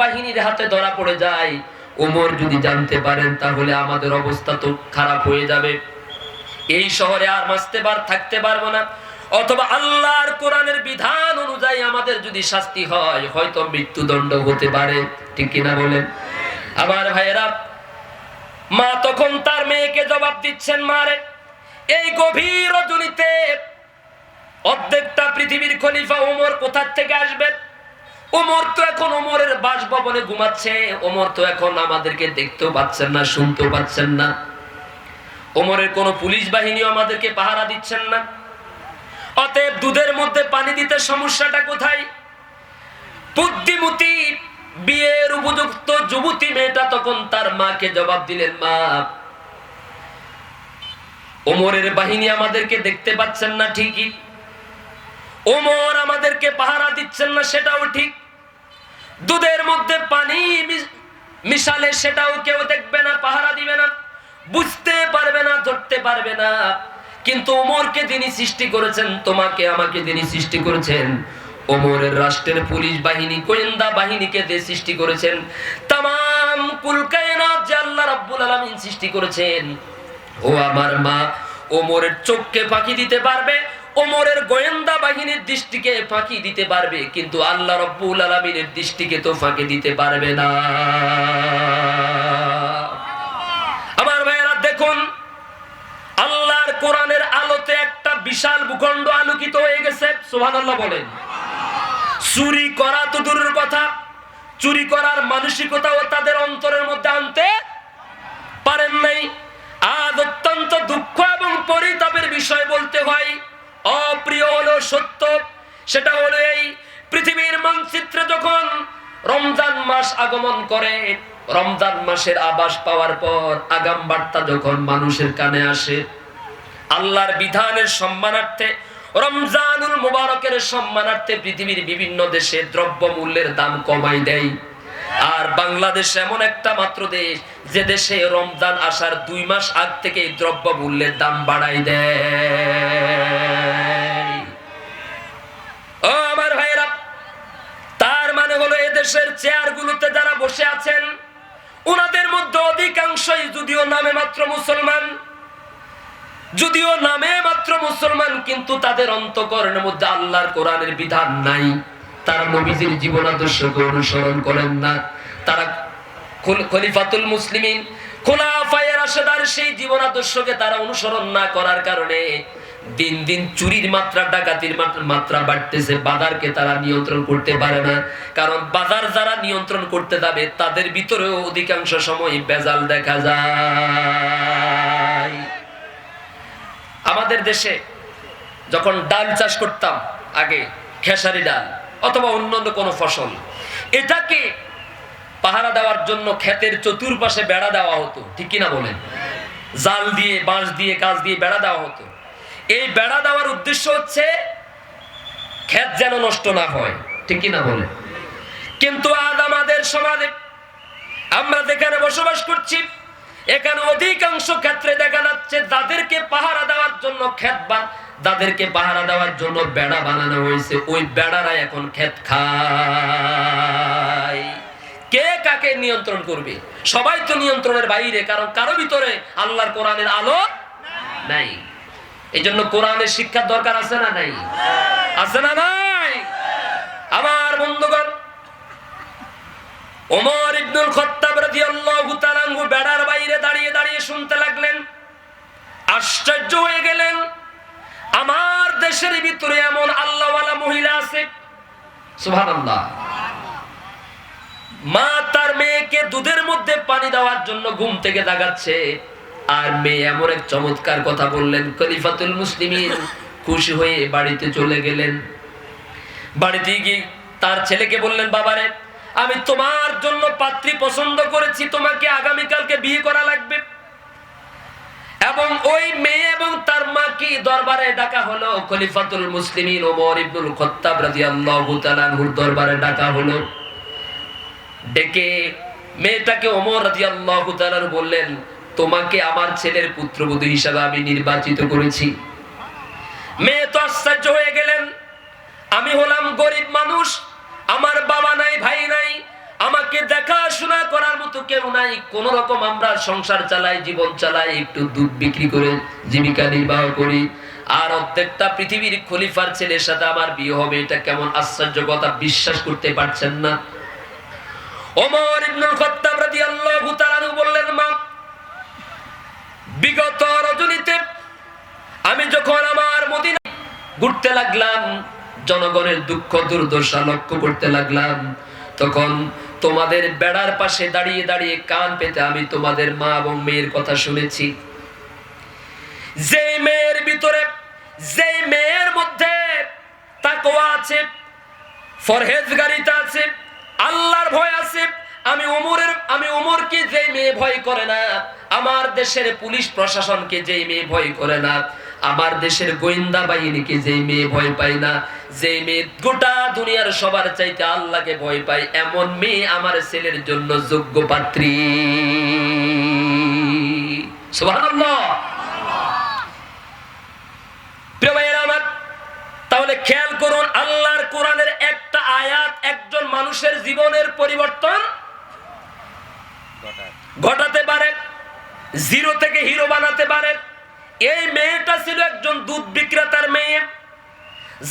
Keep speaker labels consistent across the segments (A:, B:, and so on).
A: বাহিনীর হাতে ধরা পড়ে যায়। ওমর যদি জানতে পারেন, তাহলে আমাদের অবস্থা তো খারাপ হয়ে যাবে। এই শহরে আর বাঁচতে পার থাকতে পারব না। অথবা আল্লাহর কোরআনের বিধান অনুযায়ী আমাদের যদি শাস্তি হয়, হয়তো মৃত্যুদণ্ড হতে পারে। ঠিক কিনা বলেন? আবার ভাইয়েরা, মা তখন তার মেয়েকে জবাব দিচ্ছেন মারে এই গভীর অর্ধেকটা পৃথিবীর খলিফা ওমর কোথার থেকে আসবে ওমর তো এখন ওমরের বাসভবনে ঘুমাচ্ছে। ওমর তো এখন আমাদেরকে দেখতেও পাচ্ছেন না, শুনতেও পাচ্ছেন না। ওমরের কোন পুলিশ বাহিনীও আমাদেরকে পাহারা দিচ্ছেন না। অতএব দুধের মধ্যে পানি দিতে সমস্যাটা কোথায়? বুদ্ধিমতী বিয়ের উপযুক্ত যুবতী মেয়েটা তখন তার মাকে জবাব দিলেন, মা, ওমরের বাহিনী আমাদেরকে দেখতে পাচ্ছেন না ঠিকই। ওমর আমাদেরকে পাহারা দিচ্ছেন না, সেটাও ঠিক। দুধের মধ্যে পানি মিশ- মিশালে সেটাও কেউ দেখবে না, পাহারা দিবে না, বুঝতে পারবে না, ধরতে পারবে না। কিন্তু ওমরকে তিনি সৃষ্টি করেছেন, তোমাকে আমাকে তিনি সৃষ্টি করেছেন। ওমরের রাষ্ট্রের পুলিশ বাহিনী, গোয়েন্দা বাহিনীকে দিয়ে সৃষ্টি করেছেন তাম কুলকায়নাত যে আল্লাহ রাব্বুল আলামিন সৃষ্টি করেছেন, ও আমার মা, ওমরের চোখকে ফাঁকি দিতে পারবে ওমরের গোয়েন্দা বাহিনীর দৃষ্টিকে ফাঁকি দিতে পারবে, কিন্তু আল্লাহ রব্বুল আলমিনের দৃষ্টিকে তো ফাঁকি দিতে পারবে না। আমার ভাইয়েরা, দেখুন, আল্লাহর কোরআনের আলোতে একটা বিশাল ভূখণ্ড আলোকিত হয়ে গেছে সোহান আল্লাহ বলেন। চুরি করা তো দূরের কথা, চুরি করার মানসিকতাও তাদের অন্তরের মধ্যে আনতে পারেন নাই। আজ অত্যন্ত দুঃখ এবং পরিতাপের বিষয় বলতে হয় অপ্রিয় হলো সত্য। সেটা হলো এই পৃথিবীর মানচিত্রে যখন রমজান মাস আগমন করে, রমজান মাসের আবাস পাওয়ার পর আগাম বার্তা যখন মানুষের কানে আসে, আল্লাহর বিধানের সম্মানার্থে, রমজানুল মুবারকের সম্মানার্থে পৃথিবীর বিভিন্ন দেশে দ্রব্য মূল্যের দাম কমাই দেয়। আর বাংলাদেশ এমন একটা মাত্র দেশ যে দেশে রমজান আসার দুই মাস আগ থেকে দ্রব্য মূল্যের দাম বাড়াই দেয় ও আমার ভাইয়েরা তার মানে হলো এদেশের চেয়ারগুলোতে যারা বসে আছেন ওনাদের মধ্যে অধিকাংশই যদিও নামে মাত্র মুসলমান, যদিও নামে মাত্র মুসলমান, কিন্তু তাদের অন্তকরণের মধ্যে আল্লাহর কোরআনের বিধান নাই। তারা নবীজির জীবন আদর্শকে অনুসরণ করেন না। তারা খলিফাতুল মুসলিমিন, খোলাফায়ে রাশেদার সেই জীবন আদর্শকে তারা অনুসরণ না করার কারণে দিন দিন চুরির মাত্রা, ডাকাতির মাত্রা- বাড়তেছে। বাজারকে তারা নিয়ন্ত্রণ করতে পারে না। কারণ বাজার যারা নিয়ন্ত্রণ করতে যাবে, তাদের ভিতরেও অধিকাংশ সময় বেজাল দেখা যায়। আমাদের দেশে যখন ডাল চাষ করতাম, আগে খেসারি ডাল অথবা অন্যান্য কোনো ফসল, এটাকে পাহারা দেওয়ার জন্য ক্ষেতের চতুর্পাশে বেড়া দেওয়া হতো। ঠিক কিনা বলেন? জাল দিয়ে, বাঁশ দিয়ে, কাজ দিয়ে বেড়া দেওয়া হতো। এই বেড়া দেওয়ার উদ্দেশ্য হচ্ছে ক্ষেত যেন নষ্ট না হয়। ঠিক না বলে? কিন্তু আজ আমাদের সমাজে আমরা যেখানে বসবাস করছি, এখানে অধিকাংশ ক্ষেত্রে দেখা যাচ্ছে যাদেরকে পাহারা দেওয়ার জন্য ক্ষেত বান যাদেরকে পাহারা দেওয়ার জন্য বেড়া বানানো হয়েছে, ওই বেড়ারা এখন ক্ষেত খায়। কে কাকে নিয়ন্ত্রণ করবে? সবাই তো নিয়ন্ত্রণের বাইরে, কারণ কারও ভিতরে আল্লাহর কোরআনের আলো নাই। এই জন্য কোরআনের শিক্ষার দরকার আছে না নাই? আছে না নাই? আমার বন্ধুগণ, ওমর ইবনুল খত্তাব রাদিয়াল্লাহু তাআলা বেড়ার বাইরে দাঁড়িয়ে দাঁড়িয়ে শুনতে লাগলেন। আশ্চর্য হয়ে গেলেন, আমার দেশের ভিতরে এমন আল্লাহওয়ালা মহিলা আছে। সুবহানাল্লাহ। মা তার মেয়েকে দুধের মধ্যে পানি দেওয়ার জন্য ঘুম থেকে জাগাচ্ছে। আর মেয়ে এমন এক চমৎকার কথা বললেন, খলিফাতুল মুসলিমিন খুশি হয়ে বাড়িতে চলে গেলেন। বাড়িতে গিয়ে তার ছেলেকে বললেন, বাবারে, আমি তোমার জন্য পাত্রী পছন্দ করেছি, তোমাকে আগামীকালকে বিয়ে করা লাগবে। এবং ওই মেয়ে এবং তার মাকে দরবারে ডাকা হলো, খলিফাতুল মুসলিমিন ওমর ইবনুল খত্তাব রাদিয়াল্লাহু দরবারে ডাকা হলো। ডেকে মেয়েটাকে ওমর রাদিয়াল্লাহু তাআলা বললেন তোমাকে আমার ছেলের পুত্রবধূ হিসাবে আমি নির্বাচিত করেছি। মেয়ে তো আশ্চর্য হয়ে গেলেন। আমি হলাম গরিব মানুষ, আমার বাবা নাই, ভাই নাই। আমাকে দেখাশোনা করার মতো কেউ নাই। কোন রকম আমরা সংসার চালাই, জীবন চালাই, একটু দুধ বিক্রি করে জীবিকা নির্বাহ করি। আর প্রত্যেকটা পৃথিবীর খলিফার ছেলের সাথে আমার বিয়ে হবে, এটা কেমন আশ্চর্য কথা, বিশ্বাস করতে পারছেন না। ওমর ইবনুল খাত্তাব রাদিয়াল্লাহু তাআলা বললেন, মা বিগত রজনীতে আমি যখন আমার মদিনা ঘুরতে লাগলাম, জনগণের দুঃখ, দুর্দশা লক্ষ্য করতে লাগলাম, তখন তোমাদের বেড়ার পাশে দাঁড়িয়ে দাঁড়িয়ে কান পেতে আমি তোমাদের মা এবং মেয়ের কথা শুনেছি। যে মেয়ের ভিতরে যে মেয়ের মধ্যে তাকওয়া আছে, ফরহেজগারিতা আছে, আল্লাহর ভয় আছে আমি ওমরের, আমি ওমরকে যে মেয়ে ভয় করে না, আমার দেশের পুলিশ প্রশাসনকে যে মেয়ে ভয় করে না, আমার দেশের গোয়েন্দা বাহিনীকে যে মেয়ে ভয় পায় না যে মেয়ে গোটা দুনিয়ার সবার চাইতে আল্লাহকে ভয় পায়, এমন মেয়ে আমার ছেলের জন্য যোগ্য পাত্রী। তাহলে খেয়াল করুন, আল্লাহর কোরআনের একটা আয়াত একজন মানুষের জীবনের পরিবর্তন ঘটাতে পারে জিরো থেকে হিরো বানাতে পারে। এই মেয়েটা ছিল একজন দুধ বিক্রেতার মেয়ে।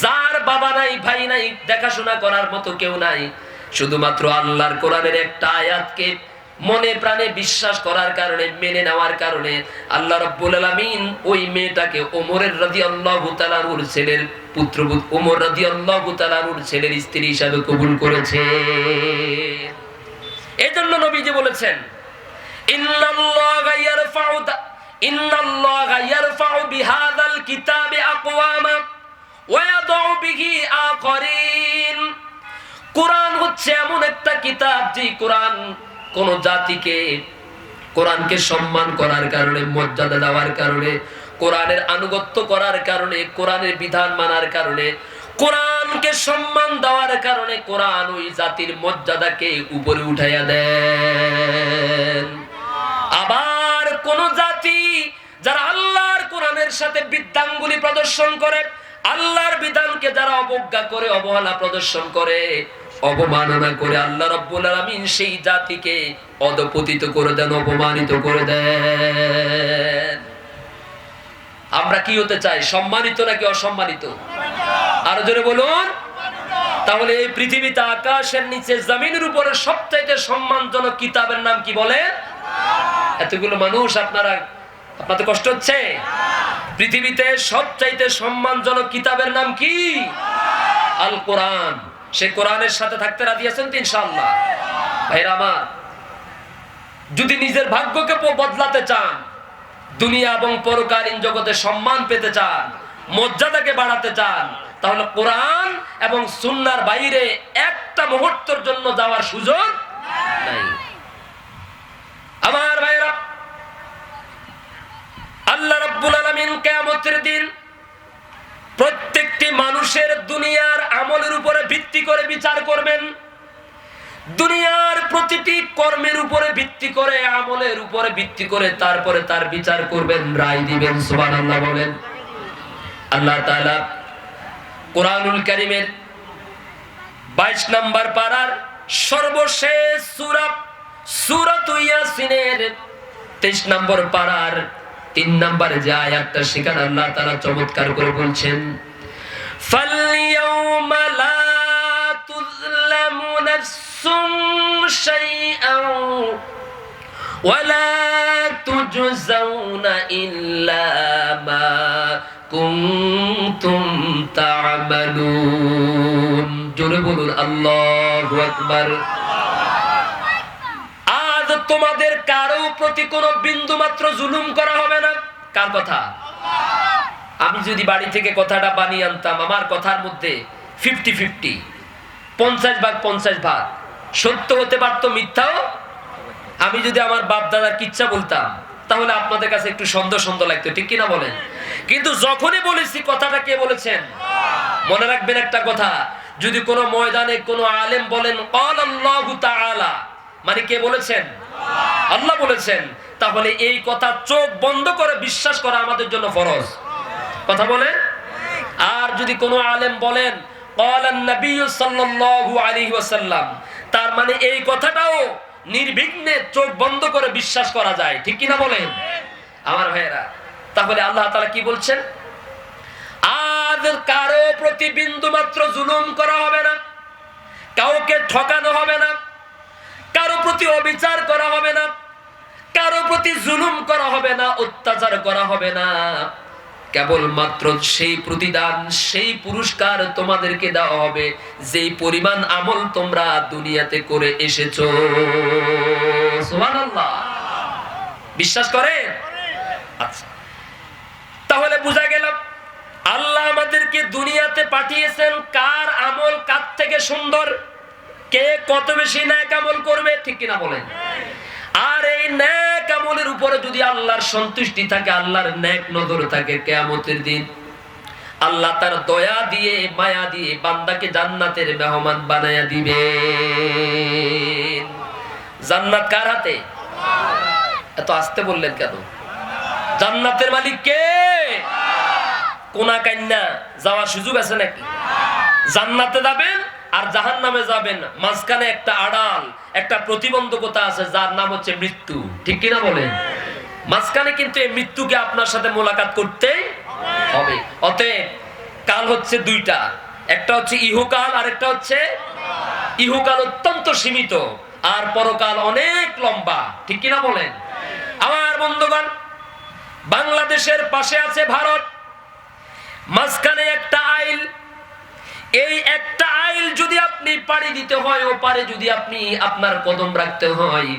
A: যার বাবা নাই, ভাই নাই, দেখাশোনা করার মতো কেউ নাই। শুধুমাত্র আল্লাহর কোরআনের একটা আয়াতকে মনে প্রাণে বিশ্বাস করার কারণে, মেনে নেওয়ার কারণে আল্লাহ রাব্বুল আলামিন ওই মেয়েটাকে ওমরের রাদিয়াল্লাহু তাআলার ছেলের পুত্রবুত ওমর রাদিয়াল্লাহু তাআলার ছেলের স্ত্রী হিসাবে কবুল করেছে। এজন্য নবীজি বলেছেন ইন্নাল্লাহা ইয়ারফাউ ইন্নাল্লাহা ইয়ারফাউ বিহাযাল কিতাবি আকওয়ামা ওয়া ইয়াদউ বিহি আখারিন। কোরআন হচ্ছে এমন একটা কিতাব যে কোরআন কোন জাতিকে, কোরআনকে সম্মান করার কারণে, মর্যাদা দেওয়ার কারণে, কোরআনের আনুগত্য করার কারণে, কোরআনের বিধান মানার কারণে, কোরআনকে সম্মান দেওয়ার কারণে কোরআন ওই জাতির মর্যাদাকে উপরে উঠাইয়া দেন। সাথে বিদ্যাঙ্গুলি প্রদর্শন করে, আল্লাহর বিধানকে যারা অবজ্ঞা করে, অবহেলা প্রদর্শন করে, অবমাননা করে, আল্লাহ রব্বুল আলামিন সেই জাতিকে অধপতিত করে দেন, অপমানিত করে দেন। আমরা কি হতে চাই, সম্মানিত নাকি অসম্মানিত? আরও জোরে বলুন। তাহলে এই পৃথিবীতে আকাশের নিচে জমিনের উপরে সবচাইতে সম্মানজনক কিতাবের নাম কি বলে এতগুলো মানুষ আপনারা, আপনাদের কষ্ট হচ্ছে? পৃথিবীতে সবচাইতে সম্মানজনক কিতাবের নাম কি? আল কোরআন। সে কোরআনের সাথে থাকতে রাজি আছেন তো ইনশাআল্লাহ? ভাইরা আমার, যদি নিজের ভাগ্যকে বদলাতে চান, দুনিয়া এবং পরকালীন জগতে সম্মান পেতে চান, মর্যাদাকে বাড়াতে চান, তাহলে কোরআন এবং সুন্নার বাইরে একটা মুহূর্তের জন্য যাওয়ার সুযোগ নাই। আমার ভাইরা আল্লাহ রাব্বুল আলামিন কিয়ামতের দিন প্রত্যেকটি মানুষের দুনিয়ার আমলের উপরে ভিত্তি করে বিচার করবেন। দুনিয়ার প্রতিটি কর্মের উপরে ভিত্তি করে, আমলের উপরে ভিত্তি করে তারপরে তার বিচার করবেন, রায় দিবেন, সুবহানাল্লাহ বলেন। আল্লাহ তাআলা কোরআনুল কারীমের 22 নাম্বার পারার সর্বশেষ সূরা, সূরাত ইয়াসিনের 23 নম্বর পারার তিন নম্বর যে আয়াতটা সেখানে আল্লাহ তাআলা চমৎকার করে বলছেন فَالْيَوْمَ لَا تُظْلَمُ نَفْسٌ شَيْئًا وَلَا تُجْزَوْنَ إِلَّا مَا كُنتُمْ تَعْمَلُونَ জোরে বলুন আল্লাহু আকবার আজ তোমাদের কারও প্রতি কোনো বিন্দু মাত্র জুলুম করা হবে না। কার কথা? আমি যদি বাড়ি থেকে কথাটা বানিয়ে আনতাম, আমার কথার মধ্যে ফিফটি ফিফটি পঞ্চাশ ভাগ পঞ্চাশ ভাগ, সত্য হতে পারতো মিথ্যাও? আমি যদি আমার বাপ দাদার কিচ্ছা বলতাম, তাহলে আপনাদের কাছে একটু সন্দেহ সন্দেহ লাগতো, ঠিক কিনা বলেন? কিন্তু যখনই বলেছি, কথাটা কে বলেছেন? মনে রাখবেন একটা কথা, যদি কোনো ময়দানে কোনো আলেম বলেন মানে কে বলেছেন? আল্লাহ বলেছেন, তাহলে এই কথা চোখ বন্ধ করে বিশ্বাস করা আমাদের জন্য ফরজ। কথা বলে? আর যদি কোনো আলেম বলেন তার মানে এই কথাটাও নির্বিঘ্নে চোখ বন্ধ করে বিশ্বাস করা যায়। ঠিক কিনা বলেন? আমার ভাইয়েরা, তাহলে আল্লাহ তালা কি বলছেন? আজ কারও প্রতি বিন্দু মাত্র জুলুম করা হবে না, কাউকে ঠকানো হবে না কারও প্রতি অবিচার করা হবে না। কারও প্রতি জুলুম করা হবে না, অত্যাচার করা হবে না। কেবলমাত্র সেই প্রতিদান, সেই পুরস্কার তোমাদেরকে দেওয়া হবে, যেই পরিমাণ আমল তোমরা দুনিয়াতে করে এসেছ। বিশ্বাস করেন? আচ্ছা। তাহলে বোঝা গেল, আল্লাহ আমাদেরকে দুনিয়াতে পাঠিয়েছেন কার আমল কার থেকে সুন্দর? কে কত বেশি ন্যাক আমল করবে ঠিক কিনা বলেন। আর এই ন্যাক আমলের উপরে যদি আল্লাহর সন্তুষ্টি থাকে, আল্লাহর ন্যাক নজর থাকে কেয়ামতের দিন, আল্লাহ তার দয়া দিয়ে, মায়া দিয়ে বান্দাকে জান্নাতের মেহমান বানায়া দিবে জান্নাত কার হাতে? এত আসতে বললেন কেন? জান্নাতের মালিক কে? কোনা কান্না যাওয়ার সুযোগ আছে নাকি? জান্নাতে যাবেন? আর জাহান নামে যাবেন মাঝখানে একটা আড়াল, একটা প্রতিবন্ধকতা আছে, যার নাম হচ্ছে মৃত্যু। ঠিক কিনা বলেন? মাঝখানে কিন্তু এই মৃত্যুকে আপনার সাথে মোলাকাত করতে হবে। অতএব কাল হচ্ছে দুইটা। একটা হচ্ছে ইহুকাল আর একটা হচ্ছে ইহুকাল অত্যন্ত সীমিত। আর পরকাল অনেক লম্বা। ঠিক কিনা বলেন? আমার বন্ধুগণ, বাংলাদেশের পাশে আছে ভারত মাঝখানে একটা আইল এই একটা আইল যদি আপনি পাড়ি দিতে হয়, ও পারে যদি আপনি আপনার কদম রাখতে হয়,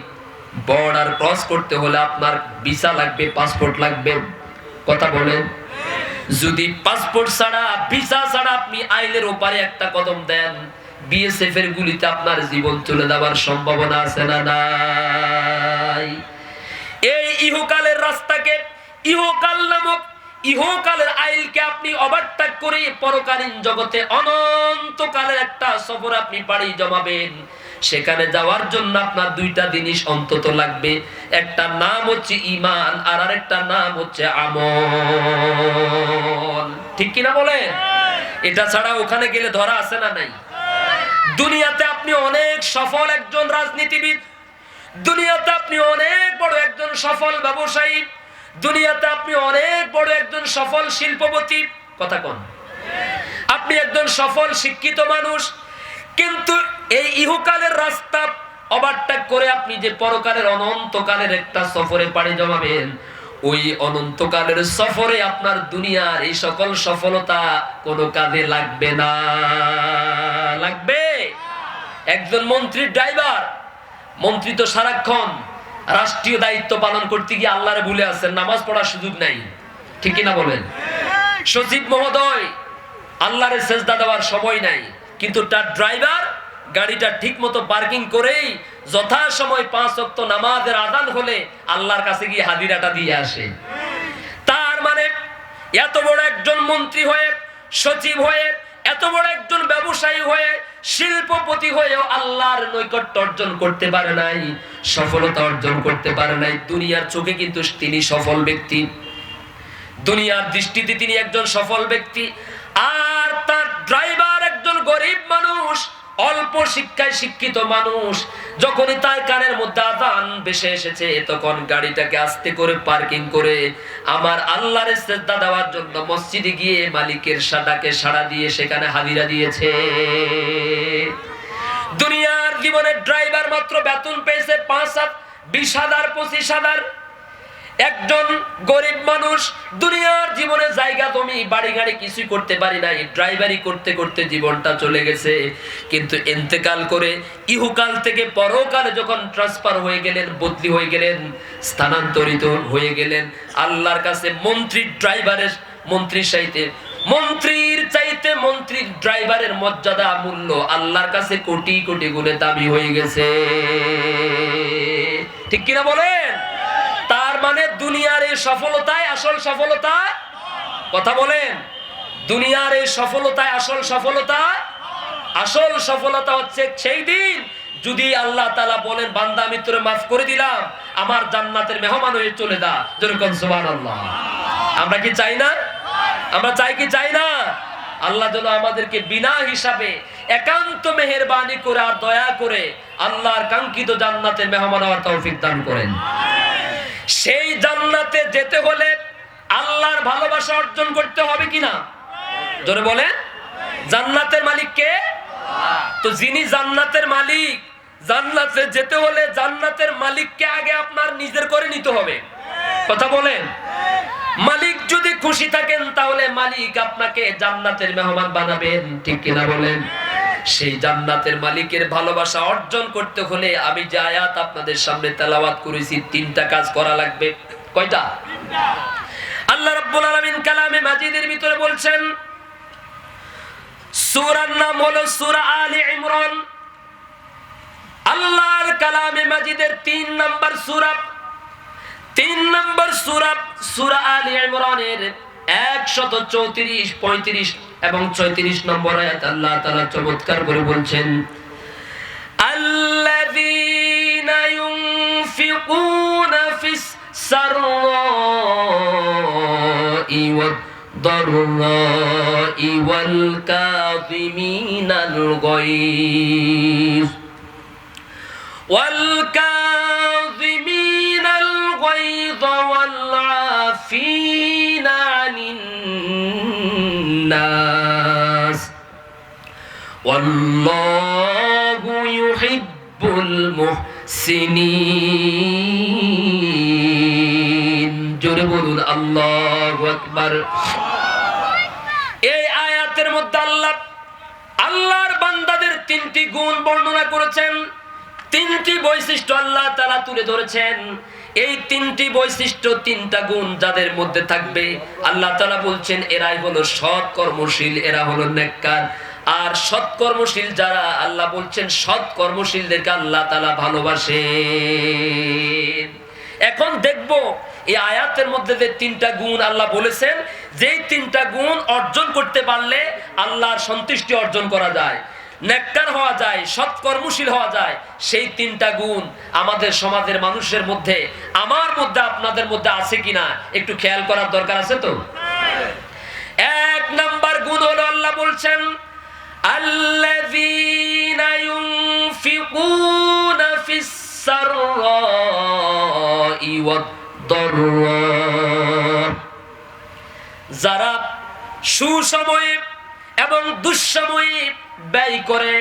A: বর্ডার ক্রস করতে হলে আপনার ভিসা লাগবে, পাসপোর্ট লাগবে। কথা বলেন। যদি পাসপোর্ট ছাড়া, ভিসা ছাড়া আপনি আইলের ওপারে একটা কদম দেন বিএসএফ এর গুলিতে আপনার জীবন চলে যাওয়ার সম্ভাবনা আছে না নাই? এই ইহকালের রাস্তাকে ইহকাল নামক ইহকালের আইলকে আপনি ওভারটেক করে পরকালীন জগতে অনন্তকালের একটা সফর আপনি পাড়ি জমাবেন। সেখানে যাওয়ার জন্য আপনার দুইটা জিনিস অন্তত লাগবে। একটা নাম হচ্ছে ইমান আর আরেকটা নাম হচ্ছে আমল। ঠিক কিনা বলেন? এটা ছাড়া ওখানে গেলে ধরা আছে না নাই? দুনিয়াতে আপনি অনেক সফল একজন রাজনীতিবিদ। দুনিয়াতে আপনি অনেক বড় একজন সফল ব্যবসায়ী। দুনিয়াতে আপনি অনেক বড় একজন সফল শিল্পপতি। কথা কোন। আপনি একজন সফল, শিক্ষিত মানুষ, কিন্তু এই ইহুকালের রাস্তা ওভারটেক করে আপনি যে পরকালের অনন্তকালের একটা সফরে পাড়ি জমাবেন, ওই অনন্তকালের সফরে আপনার দুনিয়ার এই সকল সফলতা কোনো কাজে লাগবে না। লাগবে? একজন মন্ত্রীর ড্রাইভার, মন্ত্রী তো সারাক্ষণ রাষ্ট্রীয় দায়িত্ব পালন করতে গিয়ে আল্লাহরে ভুলে আছেন, নামাজ পড়ার সুযোগ নাই। ঠিক কিনা বলেন? সচিব মহোদয়, আল্লাহরে সেজদা দেওয়ার সময় নাই, কিন্তু তার ড্রাইভার গাড়িটা ঠিক মতো পার্কিং করেই যথা সময় পাঁচ অক্ত নামাজের আদান হলে আল্লাহর কাছে গিয়ে হাদিরাটা দিয়ে আসে। তার মানে এত বড় একজন মন্ত্রী হয়ে, সচিব হয়ে, এত বড় একজন ব্যবসায়ী হয়ে শিল্পপতি হয়েও আল্লাহর নৈকট্য অর্জন করতে পারে নাই, সফলতা অর্জন করতে পারে নাই। দুনিয়ার চোখে কিন্তু তিনি সফল ব্যক্তি। দুনিয়ার দৃষ্টিতে তিনি একজন সফল ব্যক্তি। আর তার ড্রাইভার একজন গরিব মানুষ অল্প শিক্ষায় শিক্ষিত মানুষ, যখনই তার কানের মধ্যে আদান বেসে এসেছে, তখন গাড়িটাকে আস্তে করে পার্কিং করে আমার আল্লাহর শ্রদ্ধা দেওয়ার জন্য মসজিদে গিয়ে মালিকের সাদাকে সাড়া দিয়ে সেখানে হাজিরা দিয়েছে। দুনিয়ার জীবনের ড্রাইভার মাত্র বেতন পেয়েছে পাঁচ হাত, বিশ হাজার, পঁচিশ হাজার একজন গরিব মানুষ দুনিয়ার জীবনে জায়গা তুমি বাড়ি গাড়ি কিছুই করতে পারি নাই, ড্রাইভারি করতে করতে জীবনটা চলে গেছে। কিন্তু এন্তেকাল করে ইহুকাল থেকে পরকালে যখন ট্রান্সফার হয়ে গেলেন, বদলি হয়ে গেলেন, স্থানান্তরিত হয়ে গেলেন, আল্লাহর কাছে মন্ত্রী ড্রাইভারের, মন্ত্রীর সাইতে মন্ত্রীর চাইতে মন্ত্রীর ড্রাইভারের মর্যাদা, মূল্য আল্লাহর কাছে কোটি কোটি গুণে দাবি হয়ে গেছে। ঠিক কিনা বলেন? মানে দুনিয়ার এই সফলতায় আসল সফলতা? কথা বলেন। দুনিয়ার এই সফলতায় আসল সফলতা? আসল সফলতা হচ্ছে সেই দিন যদি আল্লাহ তালা বলেন, বান্দা, আমি তোরে মাফ করে দিলাম, আমার জান্নাতের মেহমান হয়ে চলে দা যেরকম সুবহানাল্লাহ। আমরা কি চাই না? আমরা চাই কি চাই না? আল্লাহ যেন আমাদেরকে বিনা হিসাবে একান্ত মেহেরবানি করে আর দয়া করে আল্লাহর কাঙ্ক্ষিত জান্নাতের মেহমান হওয়ার তৌফিক দান করেন। সেই জান্নাতে যেতে হলে আল্লাহর ভালোবাসা অর্জন করতে হবে কিনা? জোরে বলেন। জান্নাতের মালিক কে? তো যিনি জান্নাতের মালিক, জান্নাতে যেতে হলে জান্নাতের মালিককে আগে আপনার নিজের করে নিতে হবে। কথা বলেন। মালিক যদি খুশি থাকেন, তাহলে মালিক আপনাকে জান্নাতের মেহমান বানাবেন, ঠিক কিনা বলেন? সেই জান্নাতের মালিকের ভালোবাসা অর্জন করতে হলে আমি যে আয়াত আপনাদের সামনে তেলাওয়াত করেছি, তিনটা কাজ করা লাগবে। কয়টা? আল্লাহ রাব্বুল আলামিন কালামে মাজিদের ভিতরে বলছেন, সূরার নাম হলো সূরা আলে ইমরান। আল্লাহর কালামে মাজিদের তিন নাম্বার সূরা, তিন নম্বর সূরা সূরা আলে ইমরানের একশত চৌত্রিশ পঁয়ত্রিশ এবং ছয়ত্রিশ নম্বর আয়াত আল্লাহ তাআলা চমৎকার করে বলছেন الذين ينفقون في السراء والضراء والكاظمين الغيظ والكاظمين الغيظ والعافين عن الناس والله يحب المحسنين জোরে বলুন আল্লাহু আকবার এই আয়াতের মধ্যে আল্লাহ আল্লাহর বান্দাদের তিনটি গুণ বর্ণনা করেছেন তিনটি বৈশিষ্ট্য আল্লাহ তাআলা তুলে ধরেছেন। এই তিনটি বৈশিষ্ট্য তিনটা গুণ যাদের মধ্যে থাকবে, আল্লাহ তাআলা বলছেন, এরাই হলো সৎ কর্মশীল, এরা হলো নেককার। আর সৎ কর্মশীল যারা, আল্লাহ বলছেন, সৎ কর্মশীলদেরকে আল্লাহ তালা ভালোবাসে এখন দেখব, এই আয়াতের মধ্যে যে তিনটা গুণ আল্লাহ বলেছেন, যেই তিনটা গুণ অর্জন করতে পারলে আল্লাহর সন্তুষ্টি অর্জন করা যায়। নেককার হওয়া যায় সৎ কর্মশীল হওয়া যায় সেই তিনটা গুণ আমাদের সমাজের মানুষের মধ্যে আমার মধ্যে আপনাদের মধ্যে আছে কিনা একটু খেয়াল করার দরকার আছে তো এক নাম্বার গুণ হলো আল্লাহ বলছেন الذين ينفقون في السراء والضراء যারা সুসময়ে এবং দুঃসময়ে ব্যয় করে